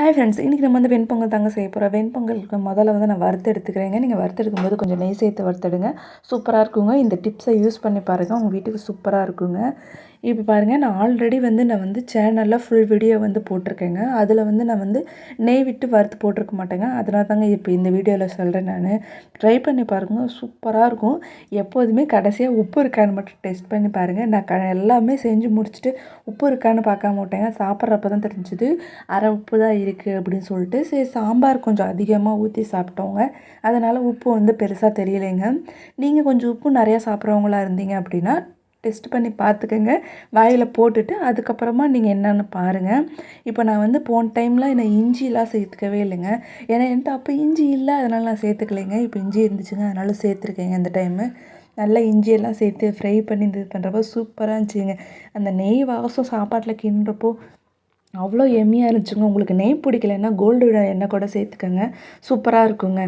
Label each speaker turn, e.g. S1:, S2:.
S1: Hi friends இன்றைக்கி நம்ம வந்து வெண்பொங்கல் தாங்க செய்ய போகிறோம் வெண்பொங்கலுக்கு முதல்ல வந்து நான் வறுத்து எடுத்துக்கிறேங்க. நீங்கள் வறுத்து எடுக்கும்போது கொஞ்சம் நெய் சேர்த்து வறுத்தெடுங்க. சூப்பராக இருக்குங்க. இந்த டிப்ஸை யூஸ் பண்ணி பாருங்கள் உங்கள் வீட்டுக்கு சூப்பராக இருக்குங்க. இப்போ பாருங்கள் நான் ஆல்ரெடி வந்து நான் வந்து சேனலில் ஃபுல் வீடியோ வந்து போட்டிருக்கேங்க. அதில் வந்து நான் வந்து நெய் விட்டு வறுத்து போட்டிருக்க மாட்டேங்க. அதனால தாங்க இப்போ இந்த வீடியோவில் சொல்கிறேன் நான். ட்ரை பண்ணி பாருங்கள் சூப்பராக இருக்கும். எப்போதுமே கடைசியாக உப்பு இருக்கான்னு மட்டும் டெஸ்ட் பண்ணி பாருங்கள் நான் க எல்லாமே செஞ்சு முடிச்சுட்டு உப்பு இருக்கான்னு பார்க்க மாட்டேங்க சாப்பிட்றப்ப தான் தெரிஞ்சுது. அரை உப்பு தான் இருக்குது அப்படின்னு சொல்லிட்டு சரி சாம்பார் கொஞ்சம் அதிகமாக ஊற்றி சாப்பிட்டோங்க. அதனால் உப்பு வந்து பெருசாக தெரியலைங்க. நீங்கள் கொஞ்சம் உப்பு நிறையா சாப்பிட்றவங்களா இருந்தீங்க அப்படின்னா டெஸ்ட் பண்ணி பார்த்துக்கோங்க. வாயில் போட்டுட்டு அதுக்கப்புறமா நீங்கள் என்னென்னு பாருங்கள் இப்போ நான் வந்து போன டைமில் என்னை இஞ்சிலாம் சேர்த்துக்கவே இல்லைங்க. ஏன்னா என்கிட்ட அப்போ இஞ்சி இல்லை. அதனால் நான் சேர்த்துக்கலைங்க. இப்போ இஞ்சி இருந்துச்சுங்க. அதனால சேர்த்துருக்கேங்க இந்த டைமு. நல்லா இஞ்சியெல்லாம் சேர்த்து ஃப்ரை பண்ணி இது பண்ணுறப்போ சூப்பராக இருந்துச்சுங்க. அந்த நெய் வாசம் சாப்பாட்டில் கிண்டுறப்போ அவ்வளோ எம்மியாக இருந்துச்சுங்க. உங்களுக்கு நெய் பிடிக்கலன்னா கோல்டு எண்ணெய் கூட சேர்த்துக்கோங்க. சூப்பராக இருக்குங்க.